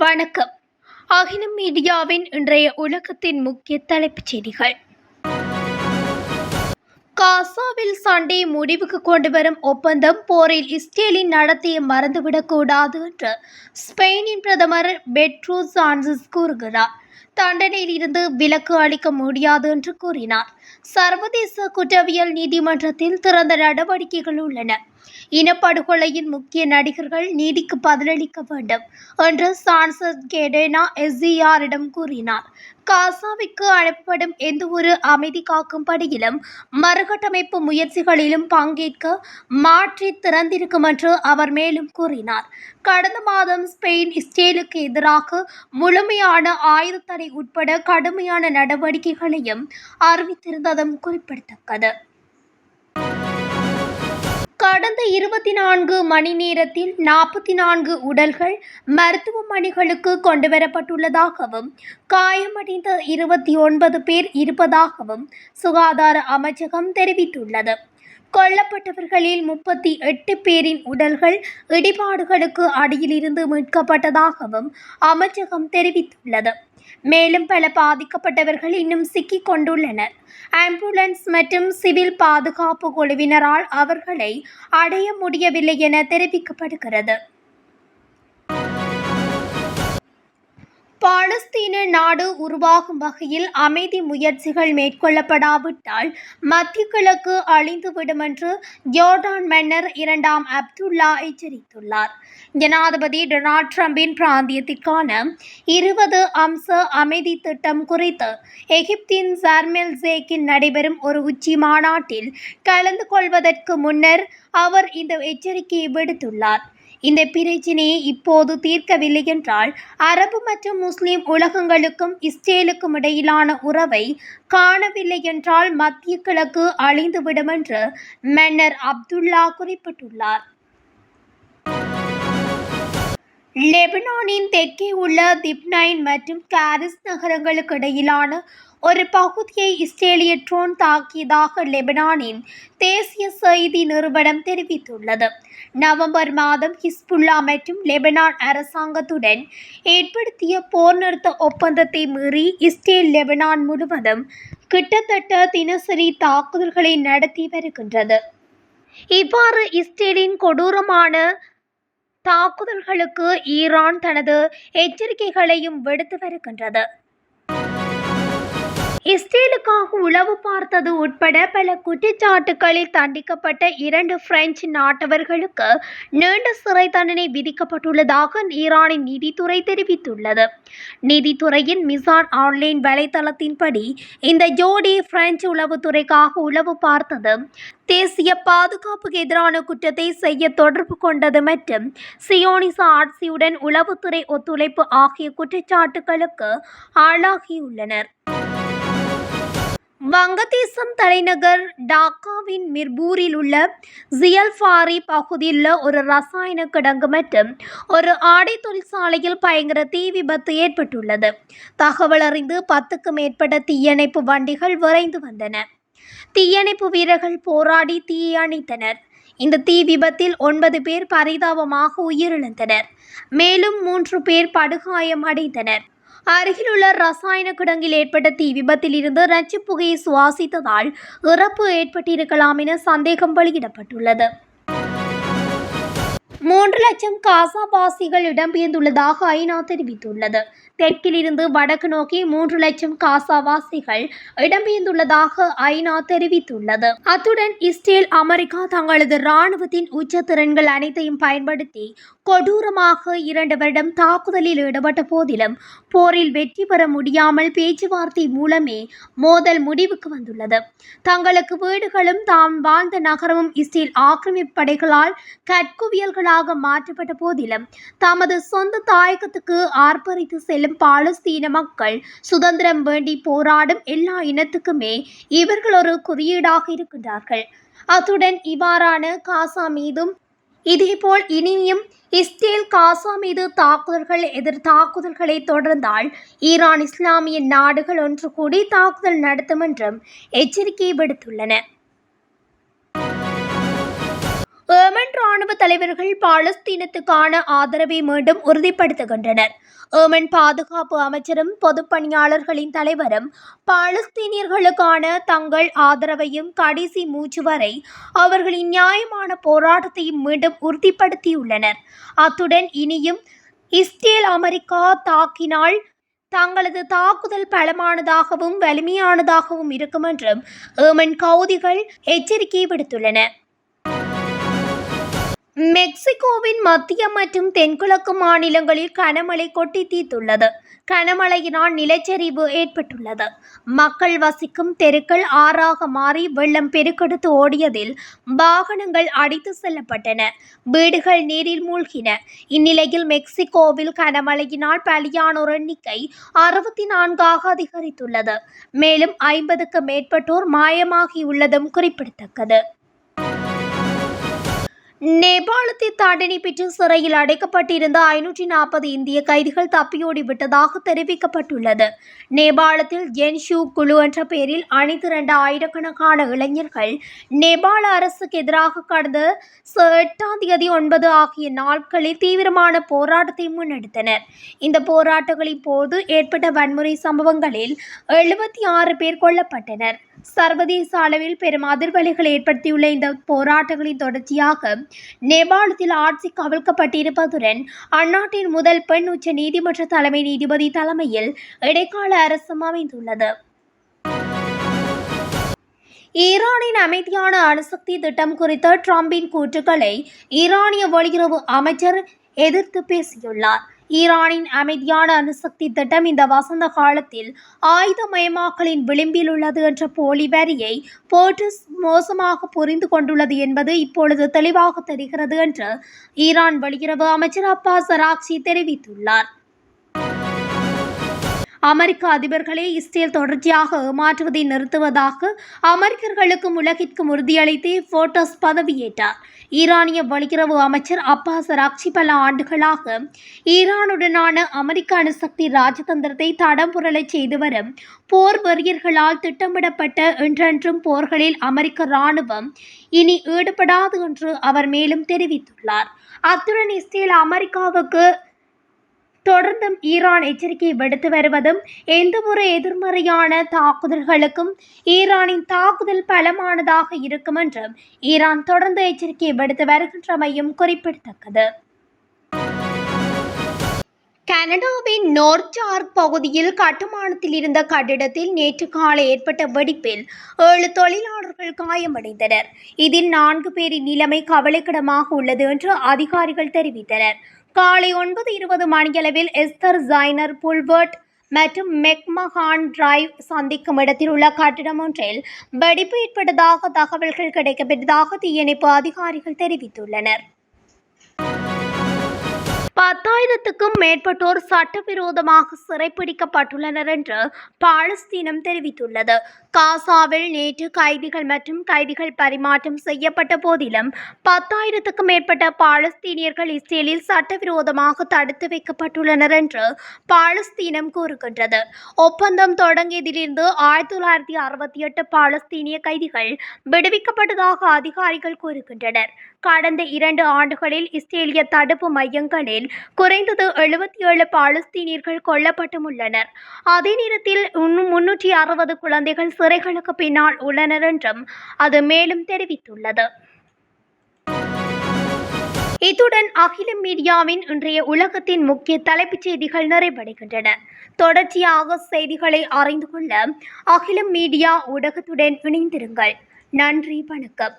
வணக்கம். அகிலம் மீடியாவின் இன்றைய உலகத்தின் முக்கிய தலைப்புச் செய்திகள். காசாவில் சண்டை முடிவுக்கு கொண்டு வரும் ஒப்பந்தம் போரில் இஸ்ரேலின் நடத்தையை மறந்துவிடக்கூடாது என்று ஸ்பெயினின் பிரதமர் பெட்ரோ சான்சஸ் கூறுகிறார். தண்டனையில் இருந்து விலக்கு அளிக்க முடியாது என்று கூறினார். சர்வதேச குற்றவியல் நீதிமன்றத்தில் திறந்த நடவடிக்கைகள் உள்ளன. இனப்படுகொலையின் முக்கிய நடிகர்கள் நீதிக்கு பதிலளிக்க வேண்டும் என்று சான்சஸ் கெடேனா எஸ்இஆரிடம் கூறினார். காசாவிற்கு அனுப்பப்படும் எந்த ஒரு அமைதி காக்கும் பணியிலும் மறுகட்டமைப்பு முயற்சிகளிலும் பங்கேற்க மாற்றி திறந்திருக்கும் என்று அவர் மேலும் கூறினார். கடந்த மாதம் ஸ்பெயின் இஸ்ரேலுக்கு எதிராக முழுமையான ஆயுத தடை உட்பட கடுமையான நடவடிக்கைகளையும் அறிவித்திருந்ததும் குறிப்பிடத்தக்கது. கடந்த இருபத்தி நான்கு மணி நேரத்தில் நாற்பத்தி நான்கு உடல்கள் மருத்துவமனைகளுக்கு கொண்டுவரப்பட்டுள்ளதாகவும் காயமடைந்த இருபத்தி ஒன்பது பேர் இருப்பதாகவும் சுகாதார அமைச்சகம் தெரிவித்துள்ளது. கொல்லப்பட்டவர்களில் முப்பத்தி எட்டு பேரின் உடல்கள் இடிபாடுகளுக்கு அடியிலிருந்து மீட்கப்பட்டதாகவும் அமைச்சகம் தெரிவித்துள்ளது. மேலும் பல பாதிக்கப்பட்டவர்கள் இன்னும் சிக்கிக் கொண்டுள்ளனர் ஆம்புலன்ஸ் மற்றும் சிவில் பாதுகாப்பு குழுவினரால் அவர்களை அடைய முடியவில்லை என தெரிவிக்கப்படுகிறது. பாலஸ்தீன நாடு உருவாகும் வகையில் அமைதி முயற்சிகள் மேற்கொள்ளப்படாவிட்டால் மத்திய கிழக்கு அழிந்துவிடும் என்று ஜோர்டான் மன்னர் இரண்டாம் அப்துல்லா எச்சரித்துள்ளார். ஜனாதிபதி டொனால்ட் ட்ரம்பின் பிராந்தியத்திற்கான இருபது அம்ச அமைதி திட்டம் குறித்து எகிப்தின் ஜர்மெல் ஜேக்கில் நடைபெறும் ஒரு உச்சி மாநாட்டில் கலந்து கொள்வதற்கு முன்னர் அவர் இந்த எச்சரிக்கையை விடுத்துள்ளார். இந்த பிரச்சினையை இப்போது தீர்க்கவில்லை என்றால் அரபு மற்றும் முஸ்லிம் உலகங்களுக்கும் இஸ்ரேலுக்கும் இடையிலான உறவை காணவில்லை என்றால் மத்திய கிழக்கு அழிந்துவிடும் என்று மன்னர் அப்துல்லா குறிப்பிட்டுள்ளார். லெபனானின் தெற்கே உள்ள திப்னைன் மற்றும் காரிஸ் நகரங்களுக்கு இடையிலான ஒரு பகுதியை இஸ்ரேலிய ட்ரோன் தாக்கியதாக லெபனானின் தேசிய செய்தி நிறுவனம் தெரிவித்துள்ளது. நவம்பர் மாதம் ஹிஸ்புல்லா மற்றும் லெபனான் அரசாங்கத்துடன் ஏற்படுத்திய போர் நிறுத்த ஒப்பந்தத்தை மீறி இஸ்ரேல் லெபனான் முழுவதும் கிட்டத்தட்ட தினசரி தாக்குதல்களை நடத்தி வருகின்றது. இவ்வாறு இஸ்ரேலின் கொடூரமான தாக்குதல்களுக்கு ஈரான் தனது எச்சரிக்கைகளையும் விடுத்து வருகின்றது. இஸ்ரேலுக்காக உளவு பார்த்தது உட்பட பல குற்றச்சாட்டுகளில் தண்டிக்கப்பட்ட இரண்டு பிரெஞ்சு நாட்டவர்களுக்கு நீண்ட சிறை தண்டனை விதிக்கப்பட்டுள்ளதாக ஈரானின் நீதித்துறை தெரிவித்துள்ளது. நீதித்துறையின் மிசான் ஆன்லைன் வலைதளத்தின்படி இந்த ஜோடி பிரெஞ்சு உளவுத்துறைக்காக உளவு பார்த்தது தேசிய பாதுகாப்புக்கு எதிரான குற்றத்தை செய்ய தொடர்பு கொண்டது மற்றும் சியோனிச ஆட்சியுடன் உளவுத்துறை ஒத்துழைப்பு ஆகிய குற்றச்சாட்டுகளுக்கு ஆளாகியுள்ளனர். வங்கதேசம் தலைநகர் டாக்காவின் மிர்பூரில் உள்ள ஜியல்ஃபாரி பகுதியில் ஒரு ரசாயன கிடங்கு மற்றும் ஒரு ஆடை தொழிற்சாலையில் பயங்கர தீ விபத்து ஏற்பட்டுள்ளது. தகவல் அறிந்து பத்துக்கும் மேற்பட்ட தீயணைப்பு வண்டிகள் விரைந்து வந்தன. தீயணைப்பு வீரர்கள் போராடி தீயை அணைத்தனர். இந்த தீ விபத்தில் ஒன்பது பேர் பரிதாபமாக உயிரிழந்தனர். மேலும் மூன்று பேர் படுகாயம் அடைந்தனர். அருகிலுள்ள ரசாயன கிடங்கில் ஏற்பட்ட தீ விபத்தில் இருந்து நச்சு புகையை சுவாசித்ததால் இறப்பு ஏற்பட்டிருக்கலாம் என சந்தேகம் வெளியிடப்பட்டுள்ளது. மூன்று லட்சம் காசாவாசிகள் இடம்பெயர்ந்துள்ளதாக ஐநா தெரிவித்துள்ளது. தெற்கிலிருந்து வடக்கு நோக்கி மூன்று லட்சம் காசாவாசிகள் இடம்பெயர்ந்துள்ளதாக ஐநா தெரிவித்துள்ளது. அத்துடன் இஸ்ரேல் அமெரிக்கா தங்களது இராணுவத்தின் உச்ச திறன்கள் அனைத்தையும் பயன்படுத்தி கொடூரமாக இரண்டு வருடம் தாக்குதலில் ஈடுபட்ட போதிலும் போரில் வெற்றி பெற முடியாமல் பேச்சுவார்த்தை மூலமே மோதல் முடிவுக்கு வந்துள்ளது. தங்களுக்கு வீடுகளும் தாம் வாழ்ந்த நகரமும் இஸ்ரேல் ஆக்கிரமிப்பு படைகளால் கற்குவியல்களாக மாற்றப்பட்ட போதிலும் தமது சொந்த தாயகத்துக்கு ஆர்ப்பரித்து செல்லும் பாலஸ்தீன மக்கள் சுதந்திரம் வேண்டி போராடும் எல்லா இனத்துக்குமே இவர்கள் ஒரு குறியீடாக இருக்கின்றார்கள். அத்துடன் இவ்வாறான காசா மீதும் இதேபோல் இனியும் இஸ்ரேல் காசா மீது தாக்குதல்கள் எதிர் தாக்குதல்களை தொடர்ந்தால் ஈரான் இஸ்லாமிய நாடுகள் ஒன்று கூடி தாக்குதல் நடத்தும் என்றும் எச்சரிக்கை விடுத்துள்ளன. ஏமன் ராணுவ தலைவர்கள் பாலஸ்தீனத்துக்கான ஆதரவை மீண்டும் உறுதிப்படுத்துகின்றனர். ஏமன் பாதுகாப்பு அமைச்சரும் பொதுப்பணியாளர்களின் தலைவரும் பாலஸ்தீனியர்களுக்கான தங்கள் ஆதரவையும் கடைசி மூச்சு வரை அவர்களின் நியாயமான போராட்டத்தையும் மீண்டும் உறுதிப்படுத்தியுள்ளனர். அத்துடன் இனியும் இஸ்ரேல் அமெரிக்கா தாக்கினால் தங்களது தாக்குதல் பலமானதாகவும் வலிமையானதாகவும் இருக்கும் என்றும் ஏமன் கவுதிகள் எச்சரிக்கை விடுத்துள்ளன மெக்சிகோவின் மத்திய மற்றும் தென்கிழக்கு மாநிலங்களில் கனமழை கொட்டி தீர்த்துள்ளது கனமழையினால் நிலச்சரிவு ஏற்பட்டுள்ளது. மக்கள் வசிக்கும் தெருக்கள் ஆறாக மாறி வெள்ளம் பெருக்கெடுத்து ஓடியதில் வாகனங்கள் அடித்து செல்லப்பட்டன. வீடுகள் நீரில் மூழ்கின. இந்நிலையில் மெக்சிகோவில் கனமழையினால் பலியானோர் எண்ணிக்கை அறுபத்தி நான்காக அதிகரித்துள்ளது. மேலும் ஐம்பதுக்கு மேற்பட்டோர் மாயமாகியுள்ளதும் குறிப்பிடத்தக்கது. நேபாளத்தை தண்டனை பெற்று சிறையில் அடைக்கப்பட்டிருந்த ஐநூற்றி நாற்பது இந்திய கைதிகள் தப்பியோடி விட்டதாக தெரிவிக்கப்பட்டுள்ளது. நேபாளத்தில் ஜென்ஷூ குழு என்ற பெயரில் அணிதிரண்ட ஆயிரக்கணக்கான இளைஞர்கள் நேபாள அரசுக்கு எதிராக கடந்த எட்டாம் தேதி ஒன்பது ஆகிய நாட்களில் தீவிரமான போராட்டத்தை முன்னெடுத்தனர். இந்த போராட்டங்களின் போது ஏற்பட்ட வன்முறை சம்பவங்களில் எழுபத்தி ஆறு பேர் கொல்லப்பட்டனர். சர்வதேச அளவில் பெரும் அதிர்வலைகளை ஏற்படுத்தியுள்ள இந்த போராட்டங்களின் தொடர்ச்சியாக நேபாளத்தில் ஆட்சி கவிழ்க்கப்பட்டிருப்பதுடன் அந்நாட்டின் முதல் பெண் உச்ச நீதிமன்ற தலைமை நீதிபதி தலைமையில் இடைக்கால அரசும் அமைந்துள்ளது. ஈரானின் அமைதியான அணுசக்தி திட்டம் குறித்த ட்ரம்பின் கூற்றுக்களை ஈரானிய வெளியுறவு அமைச்சர் எதிர்த்து பேசியுள்ளார். ஈரானின் அமைதியான அணுசக்தி திட்டம் இந்த வசந்த காலத்தில் ஆயுதமயமாக்கலின் விளிம்பில் உள்ளது என்ற போலி வரியை போர்டிஸ் மோசமாக புரிந்து கொண்டுள்ளது என்பது இப்பொழுது தெளிவாக தெரிகிறது என்று ஈரான் வெளியுறவு அமைச்சர் அப்பாஸ் அராக்சி தெரிவித்துள்ளார். அமெரிக்க அதிபர்களே இஸ்ரேல் தொடர்ச்சியாக ஏமாற்றுவதை நிறுத்துவதாக அமெரிக்கர்களுக்கும் உலகிற்கும் உறுதியளித்து போட்டோஸ் பதவியேற்றார். ஈரானிய வெளியுறவு அமைச்சர் அப்பாஸ் ராக்சி பல ஆண்டுகளாக ஈரானுடனான அமெரிக்க அணுசக்தி ராஜதந்திரத்தை தடம் புரளச் செய்து வரும் போர் வெறியர்களால் திட்டமிடப்பட்ட என்றென்றும் போர்களில் அமெரிக்க இராணுவம் இனி ஈடுபடாது என்று அவர் மேலும் தெரிவித்துள்ளார். அத்துடன் இஸ்ரேல் அமெரிக்காவுக்கு தொடர்ந்தும் ஈரான் எச்சரிக்கை விடுத்து வருவதும் எந்தவொரு எதிர்மறையான தாக்குதல்களுக்கும் ஈரானின் தாக்குதல் பலமானதாக இருக்கும் என்றும் ஈரான் தொடர்ந்து எச்சரிக்கை விடுத்து வருகின்றமையும் குறிப்பிடத்தக்கது. கனடாவின் நோர்ஜார்க் பகுதியில் கட்டுமானத்தில் இருந்த கட்டிடத்தில் நேற்று காலை ஏற்பட்ட வெடிப்பில் ஏழு தொழிலாளர்கள் காயமடைந்தனர். இதில் நான்கு பேரின் நிலைமை கவலைக்கிடமாக உள்ளது என்று அதிகாரிகள் தெரிவித்தனர். காலை ஒன்பது இருபது மணியளவில் எஸ்தர் ஜைனர் புல்வர்ட் மற்றும் மெக்மஹான் டிரைவ் சந்திக்கும் இடத்தில் உள்ள கட்டிடம் ஒன்றில் வெடிப்பு ஏற்பட்டதாக தகவல்கள் கிடைக்கப்பட்டதாக தீயணைப்பு அதிகாரிகள் தெரிவித்துள்ளனர். பத்தாயிரத்துக்கும் மேற்பட்டோர் சட்டவிரோதமாக சிறைப்பிடிக்கப்பட்டுள்ளனர் என்று பாலஸ்தீனம் தெரிவித்துள்ளது. காசாவில் நேற்று கைதிகள் மற்றும் கைதிகள் பரிமாற்றம் செய்யப்பட்ட போதிலும் பத்தாயிரத்துக்கும் மேற்பட்ட பாலஸ்தீனியர்கள் இஸ்ரேலில் சட்டவிரோதமாக தடுத்து வைக்கப்பட்டுள்ளனர் என்று பாலஸ்தீனம் கூறுகின்றது. ஒப்பந்தம் தொடங்கியதிலிருந்து ஆயிரத்தி தொள்ளாயிரத்தி அறுபத்தி எட்டு பாலஸ்தீனிய கைதிகள் விடுவிக்கப்பட்டதாக அதிகாரிகள் கூறுகின்றனர். கடந்த இரண்டு ஆண்டுகளில் இஸ்ரேலிய தடுப்பு மையங்களில் குறைந்தது எழுபத்தி ஏழு பாலஸ்தீனியர்கள் கொல்லப்பட்டும் உள்ளனர் அதே நேரத்தில் முன்னூற்றி அறுபது குழந்தைகள் சிறைகளுக்கு பின்னால் உள்ளனர் என்றும் அது மேலும் தெரிவித்துள்ளது. இத்துடன் அகிலம் மீடியாவின் இன்றைய உலகத்தின் முக்கிய தலைப்புச் செய்திகள் நிறைவடைகின்றன. தொடர்ச்சியாக செய்திகளை அறிந்து கொள்ள அகிலம் மீடியா ஊடகத்துடன் இணைந்திருங்கள். நன்றி வணக்கம்.